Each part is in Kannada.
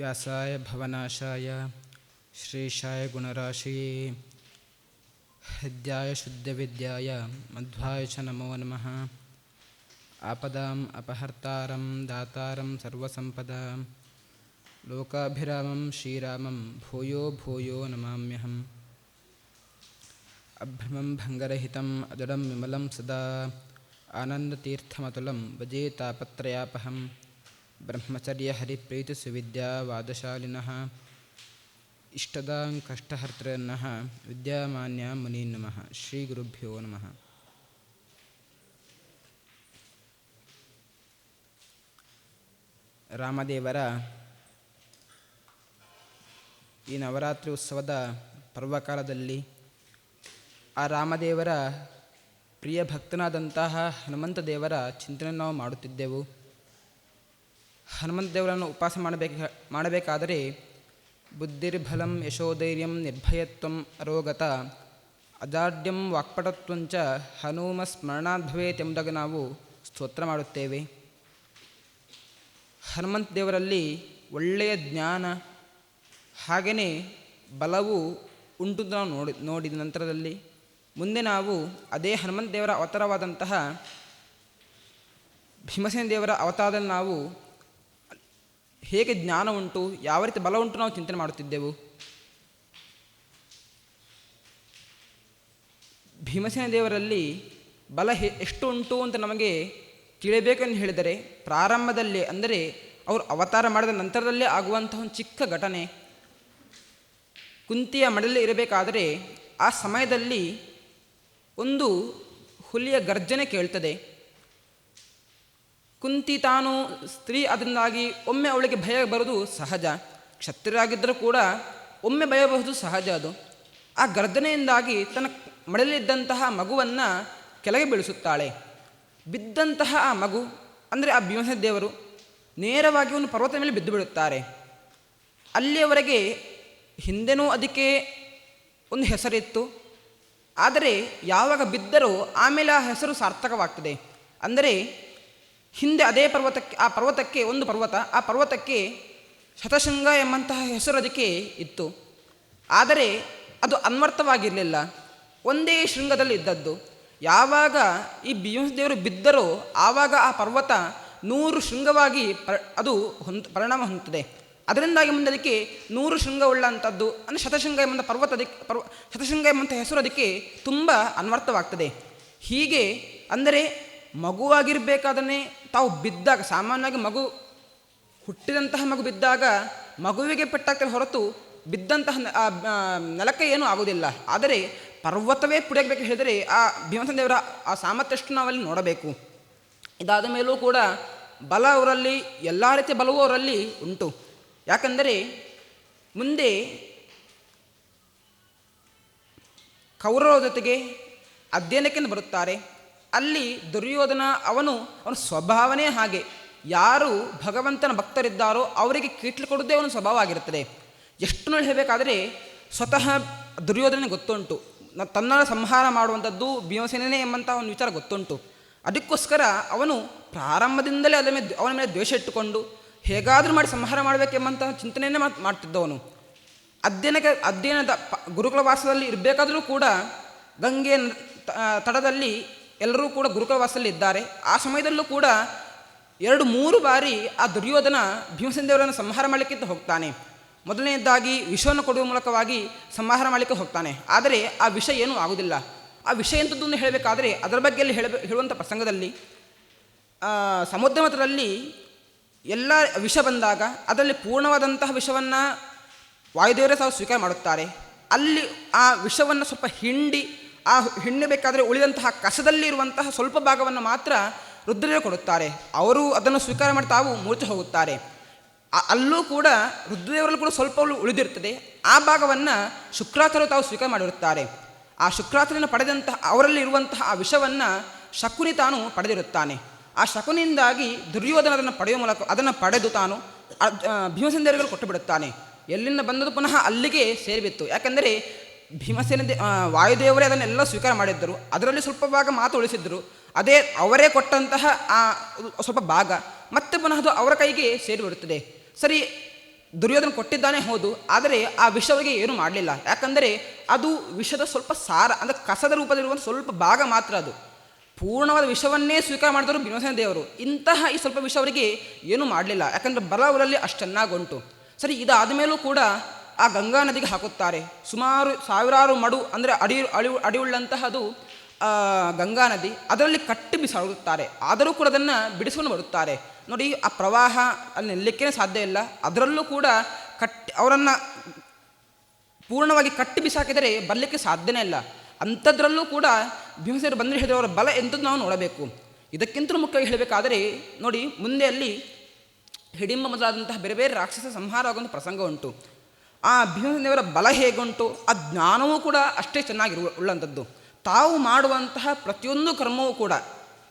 व्यासाय भवनाशाय श्रेषाय गुणराशये हृद्याय शुद्धविद्याय मध्वाय च नमो नमः। आपदाम् अपहर्तारं दातारं सर्वसम्पदां लोकाभिरामं श्रीरामं भूयो भूयो नमाम्यहम्। अभ्रमं भङ्गरहितम् अजडं विमलं सदा। आनन्दतीर्थमतुलं ಬ್ರಹ್ಮಚರ್ಯ ಹರಿಪ್ರೀತಿ ಸುವಿದ್ಯಾ ವಾದಶಾಲಿನಃ ಇಷ್ಟದಾಂ ಕಷ್ಟಹರ್ತೃನ್ನಃ ವಿದ್ಯಾಮಾನ್ಯ ಮುನಿ ನಮಃ. ಶ್ರೀ ಗುರುಭ್ಯೋ ನಮಃ. ರಾಮದೇವರ ಈ ನವರಾತ್ರಿ ಉತ್ಸವದ ಪರ್ವಕಾಲದಲ್ಲಿ ಆ ರಾಮದೇವರ ಪ್ರಿಯ ಭಕ್ತನಾದಂತಹ ಹನುಮಂತ ದೇವರ ಚಿಂತನೆ ನಾವು ಮಾಡುತ್ತಿದ್ದೆವು. ಹನುಮಂತ ದೇವರನ್ನು ಉಪಾಸ ಮಾಡಬೇಕ ಮಾಡಬೇಕಾದರೆ ಬುದ್ಧಿರ್ಬಲಂ ಯಶೋಧೈರ್ಯಂ ನಿರ್ಭಯತ್ವಂ ಅರೋಗತ ಅಜಾಡ್ಯಂ ವಾಕ್ಪಟತ್ವಂಚ ಹನುಮ ಸ್ಮರಣಾತ್ ಭವೇತ್ ಎಂಬುದಾಗಿ ನಾವು ಸ್ತೋತ್ರ ಮಾಡುತ್ತೇವೆ. ಹನುಮಂತ ದೇವರಲ್ಲಿ ಒಳ್ಳೆಯ ಜ್ಞಾನ, ಹಾಗೆಯೇ ಬಲವು ಉಂಟು ನಾವು ನೋಡಿ, ನೋಡಿದ ನಂತರದಲ್ಲಿ ಮುಂದೆ ನಾವು ಅದೇ ಹನುಮಂತ ದೇವರ ಅವತಾರವಾದಂತಹ ಭೀಮಸೇನ ದೇವರ ಅವತಾರದಲ್ಲಿ ನಾವು ಹೇಗೆ ಜ್ಞಾನ ಉಂಟು, ಯಾವ ರೀತಿ ಬಲ ಉಂಟು ನಾವು ಚಿಂತನೆ ಮಾಡುತ್ತಿದ್ದೆವು. ಭೀಮಸೇನ ದೇವರಲ್ಲಿ ಬಲ ಹೆ, ಎಷ್ಟು ಉಂಟು ಅಂತ ನಮಗೆ ತಿಳಿಯಬೇಕೆಂದು ಹೇಳಿದರೆ, ಪ್ರಾರಂಭದಲ್ಲಿ, ಅಂದರೆ ಅವರು ಅವತಾರ ಮಾಡಿದ ನಂತರದಲ್ಲೇ ಆಗುವಂತಹ ಒಂದು ಚಿಕ್ಕ ಘಟನೆ. ಕುಂತಿಯ ಮಡಲಲ್ಲಿ ಇರಬೇಕಾದರೆ ಆ ಸಮಯದಲ್ಲಿ ಒಂದು ಹುಲಿಯ ಗರ್ಜನೆ ಕೇಳ್ತದೆ. ಕುಂತಿ ತಾನು ಸ್ತ್ರೀ ಅದರಿಂದಾಗಿ ಒಮ್ಮೆ ಅವಳಿಗೆ ಭಯ ಬರೋದು ಸಹಜ. ಕ್ಷತ್ರಿಯರಾಗಿದ್ದರೂ ಕೂಡ ಒಮ್ಮೆ ಭಯ ಸಹಜ ಅದು. ಆ ಗರ್ಜನೆಯಿಂದಾಗಿ ತನ್ನ ಮಡಲಿದ್ದಂತಹ ಮಗುವನ್ನು ಕೆಳಗೆ ಬೀಳಿಸುತ್ತಾಳೆ. ಬಿದ್ದಂತಹ ಆ ಮಗು, ಅಂದರೆ ಆ ಭೀಮಸ ದೇವರು, ನೇರವಾಗಿ ಒಂದು ಪರ್ವತ ಮೇಲೆ ಬಿದ್ದು ಬಿಡುತ್ತಾರೆ. ಅಲ್ಲಿಯವರೆಗೆ ಹಿಂದೆನೂ ಅದಕ್ಕೆ ಒಂದು ಹೆಸರಿತ್ತು. ಆದರೆ ಯಾವಾಗ ಬಿದ್ದರೂ ಆಮೇಲೆ ಆ ಹೆಸರು ಸಾರ್ಥಕವಾಗ್ತದೆ. ಅಂದರೆ ಹಿಂದೆ ಅದೇ ಪರ್ವತಕ್ಕೆ, ಆ ಪರ್ವತಕ್ಕೆ ಒಂದು ಪರ್ವತ, ಆ ಪರ್ವತಕ್ಕೆ ಶತಶೃಂಗ ಎಂಬಂತಹ ಹೆಸರು ಅದಕ್ಕೆ ಇತ್ತು. ಆದರೆ ಅದು ಅನ್ವರ್ಥವಾಗಿರಲಿಲ್ಲ. ಒಂದೇ ಶೃಂಗದಲ್ಲಿ ಇದ್ದದ್ದು. ಯಾವಾಗ ಈ ದೇವರು ಬಿದ್ದರೋ ಆವಾಗ ಆ ಪರ್ವತ ನೂರು ಶೃಂಗವಾಗಿ ಪರ್, ಅದು ಹೊಂದ, ಪರಿಣಾಮ ಹೊಂದುತ್ತದೆ ಅದರಿಂದಾಗಿ ಮುಂದೆ ಅದಕ್ಕೆ ನೂರು ಶೃಂಗವುಳ್ಳಂಥದ್ದು ಅಂದರೆ ಶತಶೃಂಗ ಎಂಬಂಥ ಪರ್ವತ ಅದಕ್ಕೆ, ಪರ್ವ, ಶತಶೃಂಗ ಎಂಬಂಥ ಹೆಸರು ಅದಕ್ಕೆ ತುಂಬ ಅನ್ವರ್ಥವಾಗ್ತದೆ. ಹೀಗೆ, ಅಂದರೆ ಮಗುವಾಗಿರಬೇಕಾದನ್ನೇ ತಾವು ಬಿದ್ದಾಗ, ಸಾಮಾನ್ಯವಾಗಿ ಮಗು ಹುಟ್ಟಿದಂತಹ ಮಗು ಬಿದ್ದಾಗ ಮಗುವಿಗೆ ಪೆಟ್ಟಾಗ್ತದೆ ಹೊರತು ಬಿದ್ದಂತಹ ನೆಲಕ್ಕೆ ಏನೂ ಆಗುವುದಿಲ್ಲ. ಆದರೆ ಪರ್ವತವೇ ಪುಡಿಯಬೇಕು ಹೇಳಿದರೆ ಆ ಭೀಮಸನ ದೇವರ ಆ ಸಾಮರ್ಥ್ಯಷ್ಟು ನಾವಲ್ಲಿ ನೋಡಬೇಕು. ಇದಾದ ಮೇಲೂ ಕೂಡ ಬಲ ಅವರಲ್ಲಿ, ಎಲ್ಲ ರೀತಿಯ ಬಲವೂ ಅವರಲ್ಲಿ ಉಂಟು. ಯಾಕಂದರೆ ಮುಂದೆ ಕೌರವರ ಜೊತೆಗೆ ಅಧ್ಯಯನಕ್ಕೆ ಬರುತ್ತಾರೆ. ಅಲ್ಲಿ ದುರ್ಯೋಧನ ಅವನು ಅವನ ಸ್ವಭಾವನೇ ಹಾಗೆ. ಯಾರು ಭಗವಂತನ ಭಕ್ತರಿದ್ದಾರೋ ಅವರಿಗೆ ಕೀಟ್ಲು ಕೊಡೋದೇ ಅವನ ಸ್ವಭಾವ ಆಗಿರುತ್ತದೆ. ಎಷ್ಟು ಹೇಳಬೇಕಾದರೆ ಸ್ವತಃ ದುರ್ಯೋಧನೆ ಗೊತ್ತುಂಟು. ತನ್ನ ಸಂಹಾರ ಮಾಡುವಂಥದ್ದು ಭೀಮಸೇನೇ ಎಂಬಂಥ ಒಂದು ವಿಚಾರ ಗೊತ್ತುಂಟು. ಅದಕ್ಕೋಸ್ಕರ ಅವನು ಪ್ರಾರಂಭದಿಂದಲೇ ಅದರ ಮೇಲೆ ಅವನ ಮೇಲೆ ದ್ವೇಷ ಇಟ್ಟುಕೊಂಡು ಹೇಗಾದರೂ ಮಾಡಿ ಸಂಹಾರ ಮಾಡಬೇಕೆಂಬಂತಹ ಚಿಂತನೆಯನ್ನೇ ಮಾತು ಮಾಡ್ತಿದ್ದವನು. ಅಧ್ಯಯನಕ್ಕೆ ಅಧ್ಯಯನದ ಗುರುಕುಲ ವಾಸದಲ್ಲಿ ಇರಬೇಕಾದರೂ ಕೂಡ ಗಂಗೆ ತಡದಲ್ಲಿ ಎಲ್ಲರೂ ಕೂಡ ಗುರುಕುಲವಾಸದಲ್ಲಿದ್ದಾರೆ. ಆ ಸಮಯದಲ್ಲೂ ಕೂಡ ಎರಡು ಮೂರು ಬಾರಿ ಆ ದುರ್ಯೋಧನ ಭೀಮಸೇನ ದೇವರನ್ನು ಸಂಹಾರ ಮಾಡಲಿಕ್ಕಿಂತ ಹೋಗ್ತಾನೆ. ಮೊದಲನೆಯದಾಗಿ ವಿಷವನ್ನು ಕೊಡುವ ಮೂಲಕವಾಗಿ ಸಂಹಾರ ಮಾಡಲಿಕ್ಕೆ ಹೋಗ್ತಾನೆ. ಆದರೆ ಆ ವಿಷ ಏನೂ ಆಗುವುದಿಲ್ಲ. ಆ ವಿಷಯ ಎಂಥದ್ದನ್ನು ಹೇಳಬೇಕಾದ್ರೆ ಅದರ ಬಗ್ಗೆ ಅಲ್ಲಿ ಹೇಳ ಹೇಳುವಂಥ ಪ್ರಸಂಗದಲ್ಲಿ ಸಮುದ್ರ ಮತದಲ್ಲಿ ಎಲ್ಲ ವಿಷ ಬಂದಾಗ ಅದರಲ್ಲಿ ಪೂರ್ಣವಾದಂತಹ ವಿಷವನ್ನು ವಾಯುದೇವರೇ ಸಹ ಸ್ವೀಕಾರ ಮಾಡುತ್ತಾರೆ. ಅಲ್ಲಿ ಆ ವಿಷವನ್ನು ಸ್ವಲ್ಪ ಹಿಂಡಿ ಆ ಹೆಣ್ಣು ಬೇಕಾದರೆ ಉಳಿದಂತಹ ಕಸದಲ್ಲಿರುವಂತಹ ಸ್ವಲ್ಪ ಭಾಗವನ್ನು ಮಾತ್ರ ರುದ್ರರೇ ಕೊಡುತ್ತಾರೆ. ಅವರು ಅದನ್ನು ಸ್ವೀಕಾರ ಮಾಡಿ ತಾವು ಮೂರ್ಛೆ ಹೋಗುತ್ತಾರೆ. ಅಲ್ಲೂ ಕೂಡ ರುದ್ರದೇವರಲ್ಲೂ ಕೂಡ ಸ್ವಲ್ಪ ಉಳಿದಿರ್ತದೆ ಆ ಭಾಗವನ್ನು ಶುಕ್ರಾಚಾರ್ಯರು ತಾವು ಸ್ವೀಕಾರ ಮಾಡಿರುತ್ತಾರೆ ಆ ಶುಕ್ರಾಚಾರ್ಯನ ಪಡೆದಂತಹ, ಅವರಲ್ಲಿ ಇರುವಂತಹ ಆ ವಿಷವನ್ನು ಶಕುನಿ ತಾನು ಪಡೆದಿರುತ್ತಾನೆ. ಆ ಶಕುನಿಯಿಂದಾಗಿ ದುರ್ಯೋಧನ ಅದನ್ನು ಪಡೆಯುವ ಮೂಲಕ, ಅದನ್ನು ಪಡೆದು ತಾನು ಭೀಮಸೇನ ಕೊಟ್ಟು ಬಿಡುತ್ತಾನೆ. ಎಲ್ಲಿಂದ ಬಂದದ್ದು ಪುನಃ ಅಲ್ಲಿಗೆ ಸೇರಿಬಿತ್ತು. ಯಾಕೆಂದರೆ ಭೀಮಸೇನ ದೇ ವಾಯುದೇವರೇ ಅದನ್ನೆಲ್ಲ ಸ್ವೀಕಾರ ಮಾಡಿದ್ದರು. ಅದರಲ್ಲಿ ಸ್ವಲ್ಪ ಭಾಗ ಮಾತು ಉಳಿಸಿದ್ರು. ಅದೇ ಅವರೇ ಕೊಟ್ಟಂತಹ, ಆ, ಸ್ವಲ್ಪ ಭಾಗ ಮತ್ತೆ ಪುನಃ ಅದು ಅವರ ಕೈಗೆ ಸೇರಿಬಿಡುತ್ತದೆ. ಸರಿ, ದುರ್ಯೋಧನ ಕೊಟ್ಟಿದ್ದಾನೆ ಹೌದು, ಆದರೆ ಆ ವಿಷ ಅವರಿಗೆ ಏನು ಮಾಡಲಿಲ್ಲ. ಯಾಕಂದರೆ ಅದು ವಿಷದ ಸ್ವಲ್ಪ ಸಾರ, ಅಂದರೆ ಕಸದ ರೂಪದಲ್ಲಿರುವಂಥ ಸ್ವಲ್ಪ ಭಾಗ ಮಾತ್ರ ಅದು. ಪೂರ್ಣವಾದ ವಿಷವನ್ನೇ ಸ್ವೀಕಾರ ಮಾಡಿದರು ಭೀಮಸೇನ ದೇವರು. ಇಂತಹ ಈ ಸ್ವಲ್ಪ ವಿಷ ಅವರಿಗೆ ಏನೂ ಮಾಡಲಿಲ್ಲ. ಯಾಕಂದರೆ ಬಲ ಅವರಲ್ಲಿ ಚೆನ್ನಾಗುಂಟು ಸರಿ ಇದಾದ ಮೇಲೂ ಕೂಡ ಆ ಗಂಗಾ ನದಿಗೆ ಹಾಕುತ್ತಾರೆ. ಸುಮಾರು ಸಾವಿರಾರು ಮಡು ಅಂದರೆ ಅಡಿ ಅಡಿ ಅಡಿಯುಳ್ಳಂತಹದು ಗಂಗಾ ನದಿ ಅದರಲ್ಲಿ ಕಟ್ಟಿ ಬಿಸಾಡುತ್ತಾರೆ. ಆದರೂ ಕೂಡ ಅದನ್ನು ಬಿಡಿಸಿಕೊಂಡು ಬರುತ್ತಾರೆ. ನೋಡಿ, ಆ ಪ್ರವಾಹ ಅಲ್ಲಿ ನಿಲ್ಲಕ್ಕೇ ಸಾಧ್ಯ ಇಲ್ಲ. ಅದರಲ್ಲೂ ಕೂಡ ಕಟ್ಟಿ ಅವರನ್ನು ಪೂರ್ಣವಾಗಿ ಕಟ್ಟಿ ಬಿಸಾಕಿದರೆ ಬರಲಿಕ್ಕೆ ಸಾಧ್ಯನೇ ಇಲ್ಲ. ಅಂಥದ್ರಲ್ಲೂ ಕೂಡ ಭೀಮಸೇನರು ಬಂದರೆ ಹೇಳಿದರೆ ಅವರ ಬಲ ಎಂಥದ್ದು ನಾವು ನೋಡಬೇಕು. ಇದಕ್ಕಿಂತಲೂ ಮುಖ್ಯವಾಗಿ ಹೇಳಬೇಕಾದರೆ, ನೋಡಿ, ಮುಂದೆ ಅಲ್ಲಿ ಹಿಡಿಂಬ ಮೊದಲಾದಂತಹ ಬೇರೆ ಬೇರೆ ರಾಕ್ಷಸ ಸಂಹಾರ ಆಗುವಂಥ ಪ್ರಸಂಗ ಉಂಟು ಆ ಭೀಮಸೇನವರ ಬಲ ಹೇಗುಂಟು? ಆ ಜ್ಞಾನವೂ ಕೂಡ ಅಷ್ಟೇ ಚೆನ್ನಾಗಿರು ಉಳ್ಳಂಥದ್ದು. ತಾವು ಮಾಡುವಂತಹ ಪ್ರತಿಯೊಂದು ಕರ್ಮವೂ ಕೂಡ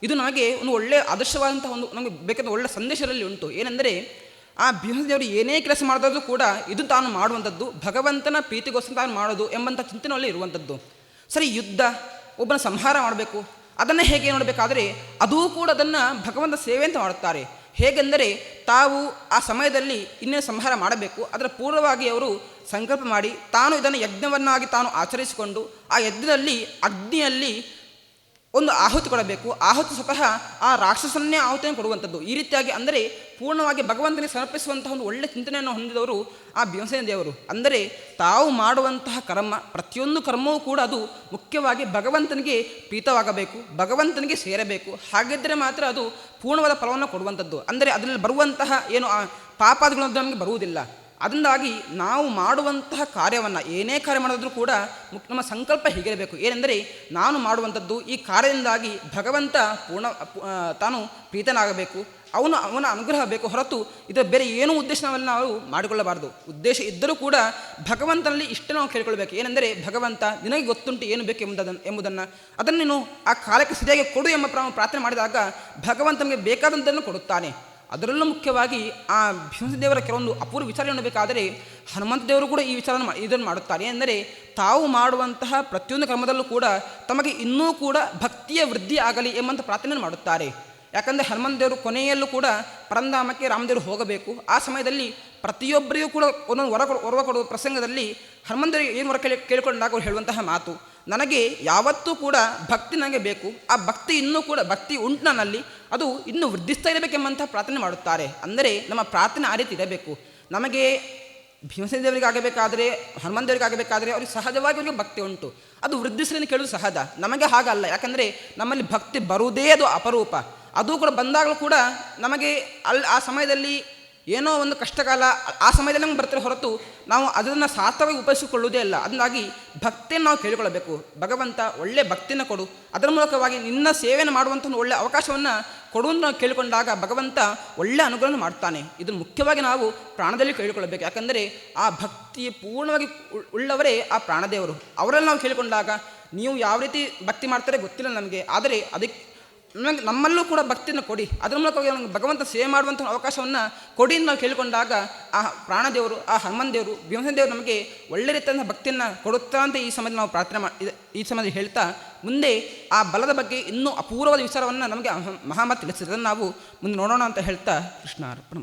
ಇದು ನಮಗೆ ಒಂದು ಒಳ್ಳೆಯ ಆದರ್ಶವಾದಂತಹ ಒಂದು ನಮಗೆ ಬೇಕಾದ ಒಳ್ಳೆಯ ಸಂದೇಶದಲ್ಲಿ ಉಂಟು. ಏನೆಂದರೆ, ಆ ಭೀಮಸೇನವರು ಏನೇ ಕೆಲಸ ಮಾಡಿದ್ರು ಕೂಡ ಇದು ತಾನು ಮಾಡುವಂಥದ್ದು, ಭಗವಂತನ ಪ್ರೀತಿಗೋಸ್ಕರ ತಾನು ಮಾಡೋದು ಎಂಬಂಥ ಚಿಂತನೆಯಲ್ಲಿ ಇರುವಂಥದ್ದು. ಸರಿ, ಯುದ್ಧ, ಒಬ್ಬನ ಸಂಹಾರ ಮಾಡಬೇಕು, ಅದನ್ನು ಹೇಗೆ ನೋಡಬೇಕಾದರೆ, ಅದೂ ಕೂಡ ಅದನ್ನು ಭಗವಂತ ಸೇವೆ ಅಂತ ಮಾಡುತ್ತಾರೆ. ಹೇಗೆಂದರೆ ತಾವು ಆ ಸಮಯದಲ್ಲಿ ಇನ್ನೇ ಸಂಹಾರ ಮಾಡಬೇಕು. ಅದರ ಪೂರ್ವವಾಗಿ ಅವರು ಸಂಕಲ್ಪ ಮಾಡಿ ತಾನು ಇದನ್ನು ಯಜ್ಞವನ್ನಾಗಿ ತಾನು ಆಚರಿಸಿಕೊಂಡು ಆ ಯಜ್ಞದಲ್ಲಿ ಅಗ್ನಿಯಲ್ಲಿ ಒಂದು ಆಹುತಿ ಕೊಡಬೇಕು. ಆಹುತಿ ಸ್ವತಃ ಆ ರಾಕ್ಷಸನ್ನೇ ಆಹುತಿಯನ್ನು ಕೊಡುವಂಥದ್ದು. ಈ ರೀತಿಯಾಗಿ ಅಂದರೆ ಪೂರ್ಣವಾಗಿ ಭಗವಂತನಿಗೆ ಸಮರ್ಪಿಸುವಂತಹ ಒಂದು ಒಳ್ಳೆಯ ಚಿಂತನೆಯನ್ನು ಹೊಂದಿದವರು ಆ ಭೀಮಸೇನ ದೇವರು. ಅಂದರೆ ತಾವು ಮಾಡುವಂತಹ ಕರ್ಮ, ಪ್ರತಿಯೊಂದು ಕರ್ಮವೂ ಕೂಡ ಅದು ಮುಖ್ಯವಾಗಿ ಭಗವಂತನಿಗೆ ಪ್ರೀತವಾಗಬೇಕು, ಭಗವಂತನಿಗೆ ಸೇರಬೇಕು. ಹಾಗಿದ್ದರೆ ಮಾತ್ರ ಅದು ಪೂರ್ಣವಾದ ಫಲವನ್ನು ಕೊಡುವಂಥದ್ದು. ಅಂದರೆ ಅದರಲ್ಲಿ ಬರುವಂತಹ ಏನು ಆ ಪಾಪಾದಿಗಳು ನಮಗೆ ಬರುವುದಿಲ್ಲ. ಅದರಿಂದಾಗಿ ನಾವು ಮಾಡುವಂತಹ ಕಾರ್ಯವನ್ನು ಏನೇ ಕಾರ್ಯ ಮಾಡಿದ್ರೂ ಕೂಡ ನಮ್ಮ ಸಂಕಲ್ಪ ಹೀಗಿರಬೇಕು. ಏನೆಂದರೆ ನಾನು ಮಾಡುವಂಥದ್ದು ಈ ಕಾರ್ಯದಿಂದಾಗಿ ಭಗವಂತ ಪೂರ್ಣ ತಾನು ಪ್ರೀತನಾಗಬೇಕು. ಅವನು, ಅವನ ಅನುಗ್ರಹ ಬೇಕು ಹೊರತು ಇದರ ಬೇರೆ ಏನೂ ಉದ್ದೇಶವನ್ನು ನಾವು ಮಾಡಿಕೊಳ್ಳಬಾರದು. ಉದ್ದೇಶ ಇದ್ದರೂ ಕೂಡ ಭಗವಂತನಲ್ಲಿ ಇಷ್ಟು ನಾವು ಕೇಳಿಕೊಳ್ಬೇಕು. ಏನೆಂದರೆ ಭಗವಂತ ನಿನಗೆ ಗೊತ್ತುಂಟು ಏನು ಬೇಕು ಎಂಬುದನ್ನು ಎಂಬುದನ್ನು. ಅದನ್ನು ನೀನು ಆ ಕಾಲಕ್ಕೆ ಸರಿಯಾಗಿ ಕೊಡು ಎಂಬ ಪ್ರ- ಪ್ರಾರ್ಥನೆ ಮಾಡಿದಾಗ ಭಗವಂತನಿಗೆ ಬೇಕಾದಂಥನ್ನು ಕೊಡುತ್ತಾನೆ. ಅದರಲ್ಲೂ ಮುಖ್ಯವಾಗಿ ಆ ದೇವರ ಕೆಲವೊಂದು ಅಪೂರ್ವ ವಿಚಾರ ಬೇಕಾದರೆ ಹನುಮಂತ ದೇವರು ಕೂಡ ಈ ವಿಚಾರ ಇದನ್ನು ಮಾಡುತ್ತಾರೆ. ಅಂದರೆ ತಾವು ಮಾಡುವಂತಹ ಪ್ರತಿಯೊಂದು ಕ್ರಮದಲ್ಲೂ ಕೂಡ ತಮಗೆ ಇನ್ನೂ ಕೂಡ ಭಕ್ತಿಯ ವೃದ್ಧಿ ಆಗಲಿ ಎಂಬಂಥ ಪ್ರಾರ್ಥನೆಯನ್ನು ಮಾಡುತ್ತಾರೆ. ಯಾಕಂದರೆ ಹನುಮಂತ ದೇವರು ಕೊನೆಯಲ್ಲೂ ಕೂಡ ಪರಂಧಾಮಕ್ಕೆ ರಾಮದೇವರು ಹೋಗಬೇಕು. ಆ ಸಮಯದಲ್ಲಿ ಪ್ರತಿಯೊಬ್ಬರಿಗೂ ಕೂಡ ಒಂದೊಂದು ವರ ಕೊಡುವ ಪ್ರಸಂಗದಲ್ಲಿ ಹನುಮಂತರಿಗೆ ಏನು ವರ ಕೇಳಿ ಕೇಳಿಕೊಂಡಾಗ ಅವರು ಹೇಳುವಂತಹ ಮಾತು. ನನಗೆ ಯಾವತ್ತೂ ಕೂಡ ಭಕ್ತಿ ನನಗೆ ಬೇಕು. ಆ ಭಕ್ತಿ ಇನ್ನೂ ಕೂಡ, ಭಕ್ತಿ ಉಂಟು ನನ್ನಲ್ಲಿ ಅದು ಇನ್ನೂ ವೃದ್ಧಿಸ್ತಾ ಇರಬೇಕೆಂಬಂತಹ ಪ್ರಾರ್ಥನೆ ಮಾಡುತ್ತಾರೆ. ಅಂದರೆ ನಮ್ಮ ಪ್ರಾರ್ಥನೆ ಆ ರೀತಿ ಇರಬೇಕು. ನಮಗೆ ಭೀಮಸೇನ ದೇವರಿಗೆ ಆಗಬೇಕಾದರೆ ಹನುಮಂತ ದೇವರಿಗೆ ಆಗಬೇಕಾದರೆ ಅವ್ರಿಗೆ ಸಹಜವಾಗಿ ಅವರಿಗೆ ಭಕ್ತಿ ಉಂಟು. ಅದು ವೃದ್ಧಿಸಲಿ ಕೇಳೋದು ಸಹಜ. ನಮಗೆ ಹಾಗಲ್ಲ. ಯಾಕಂದರೆ ನಮ್ಮಲ್ಲಿ ಭಕ್ತಿ ಬರುವುದೇ ಅದು ಅಪರೂಪ. ಅದು ಕೂಡ ಬಂದಾಗಲೂ ಕೂಡ ನಮಗೆ ಅಲ್ಲಿ ಆ ಸಮಯದಲ್ಲಿ ಏನೋ ಒಂದು ಕಷ್ಟಕಾಲ ಆ ಸಮಯದಲ್ಲಿ ನಮ್ಗೆ ಬರ್ತಾರೆ ಹೊರತು ನಾವು ಅದನ್ನು ಸಾರ್ಥವಾಗಿ ಉಪಯೋಗಿಸಿಕೊಳ್ಳುವುದೇ ಇಲ್ಲ ಅದನ್ನಾಗಿ ಭಕ್ತಿಯನ್ನು ನಾವು ಕೇಳಿಕೊಳ್ಳಬೇಕು. ಭಗವಂತ ಒಳ್ಳೆಯ ಭಕ್ತಿಯನ್ನು ಕೊಡು. ಅದರ ಮೂಲಕವಾಗಿ ನಿನ್ನ ಸೇವೆಯನ್ನು ಮಾಡುವಂಥ ಒಂದು ಒಳ್ಳೆಯ ಅವಕಾಶವನ್ನು ಕೊಡುವಂತ ನಾವು ಕೇಳಿಕೊಂಡಾಗ ಭಗವಂತ ಒಳ್ಳೆಯ ಅನುಗ್ರಹ ಮಾಡ್ತಾನೆ. ಇದನ್ನು ಮುಖ್ಯವಾಗಿ ನಾವು ಪ್ರಾಣದಲ್ಲಿ ಕೇಳಿಕೊಳ್ಳಬೇಕು. ಯಾಕಂದರೆ ಆ ಭಕ್ತಿ ಪೂರ್ಣವಾಗಿ ಉಳ್ಳವರೇ ಆ ಪ್ರಾಣದೇವರು. ಅವರಲ್ಲಿ ನಾವು ಕೇಳಿಕೊಂಡಾಗ ನೀವು ಯಾವ ರೀತಿ ಭಕ್ತಿ ಮಾಡ್ತಾರೆ ಗೊತ್ತಿಲ್ಲ ನಮಗೆ. ಆದರೆ ಅದಕ್ಕೆ ನಮಗೆ ನಮ್ಮಲ್ಲೂ ಕೂಡ ಭಕ್ತಿಯನ್ನು ಕೊಡಿ. ಅದರ ಮೂಲಕವಾಗಿ ನಮಗೆ ಭಗವಂತ ಸೇವೆ ಮಾಡುವಂಥ ಅವಕಾಶವನ್ನು ಕೊಡಿ ಅಂತ ನಾವು ಕೇಳಿಕೊಂಡಾಗ, ಆ ಪ್ರಾಣದೇವರು, ಆ ಹನುಮನ್ ದೇವರು ಭೀಮಸೇನ ದೇವರು ನಮಗೆ ಒಳ್ಳೆ ರೀತಿಯಿಂದ ಭಕ್ತಿಯನ್ನು ಕೊಡುತ್ತಾ ಅಂತ ಈ ಸಮಯದಲ್ಲಿ ನಾವು ಪ್ರಾರ್ಥನೆ ಮಾಡಿ ಈ ಸಮಯದಲ್ಲಿ ಹೇಳ್ತಾ, ಮುಂದೆ ಆ ಬಲದ ಬಗ್ಗೆ ಇನ್ನೂ ಅಪೂರ್ವವಾದ ವಿಚಾರವನ್ನು ನಮಗೆ ಮಹಾಮತ್ ತಿಳಿಸಿದೆ ಅದನ್ನು ನಾವು ಮುಂದೆ ನೋಡೋಣ ಅಂತ ಹೇಳ್ತಾ ಕೃಷ್ಣ ಅರ್ಪಣ